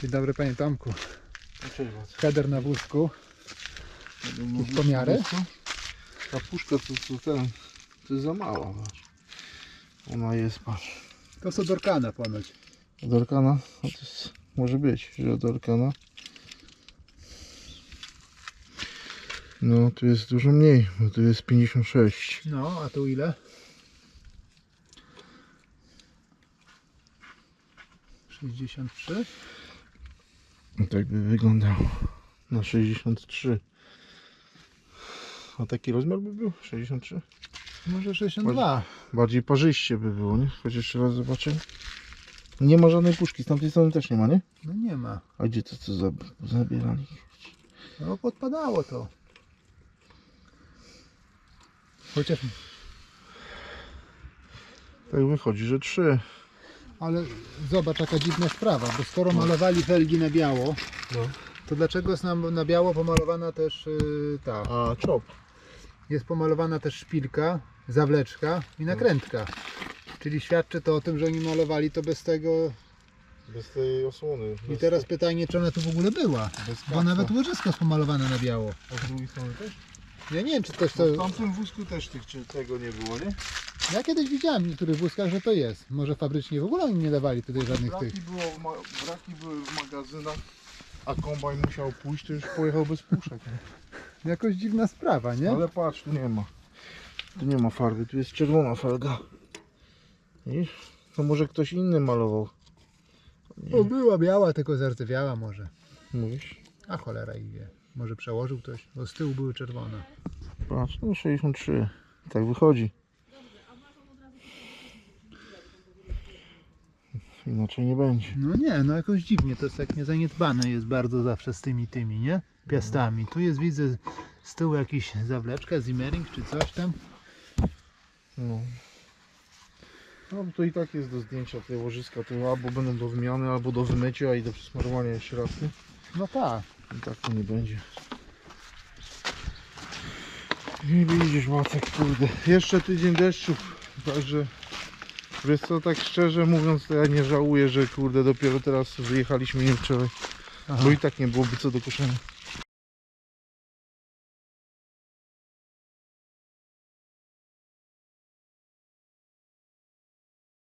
Dzień dobry panie Tomku. Header na wózku. Jakieś pomiary? Ta puszka to, to ten, to jest za mała. Patrz. Ona jest, patrz. To są Dorkana ponoć. Od Orkana? No to jest, może być, że od Orkana. No, tu jest dużo mniej, bo tu jest 56. No, a tu ile? 63? No tak by wyglądało. Na 63. A taki rozmiar by był? 63? Może 62. Bardziej parzyście by było, nie? Choć jeszcze raz zobaczę. Nie ma żadnej puszki, z tamtej strony też nie ma, nie? No nie ma. A gdzie to co za, zabierali? No podpadało to. Chociaż, Tak wychodzi, że trzy. Ale zobacz jaka dziwna sprawa, bo skoro malowali felgi na biało, No. to dlaczego jest nam na biało pomalowana też yy, ta, A czop. jest pomalowana też szpilka, zawleczka i nakrętka. Czyli świadczy to o tym, że oni malowali to bez tego. Bez tej osłony. I teraz pytanie, czy ona tu w ogóle była? bez Bo nawet łożysko jest pomalowane na biało. A z drugiej strony też? Ja nie wiem, czy też to. No w tamtym wózku też tych, czy tego nie było, nie? Ja kiedyś widziałem w niektórych wózkach, że to jest. Może fabrycznie w ogóle oni nie dawali tutaj żadnych tych. Braki, było w ma- braki były w magazynach, a kombajn musiał pójść, to już pojechał bez puszek. Nie? Jakoś dziwna sprawa, nie? Ale patrz, tu nie ma. Tu nie ma farby, tu jest czerwona felga. Widzisz? To może ktoś inny malował. O, była biała, tylko zardzewiała może. Mówisz? A cholera ich wie. Może przełożył ktoś, bo z tyłu były czerwone. Patrz, no 63. Tak wychodzi. Inaczej nie będzie. No nie, no jakoś dziwnie, to jest tak niezaniedbane jest bardzo zawsze z tymi tymi, nie? Piastami. Tu jest widzę z tyłu jakiś zawleczka, zimmering czy coś tam. No. No to i tak jest do zdjęcia te łożyska, to albo będą do wymiany, albo do wymycia i do przesmarowania jeszcze raz. Nie? No tak. I tak to nie będzie. I widzisz Wacek, kurde. Jeszcze tydzień deszczów, także wiesz co, tak szczerze mówiąc, to ja nie żałuję, że kurde dopiero teraz wyjechaliśmy nie wczoraj, Aha. bo i tak nie byłoby co do koszenia.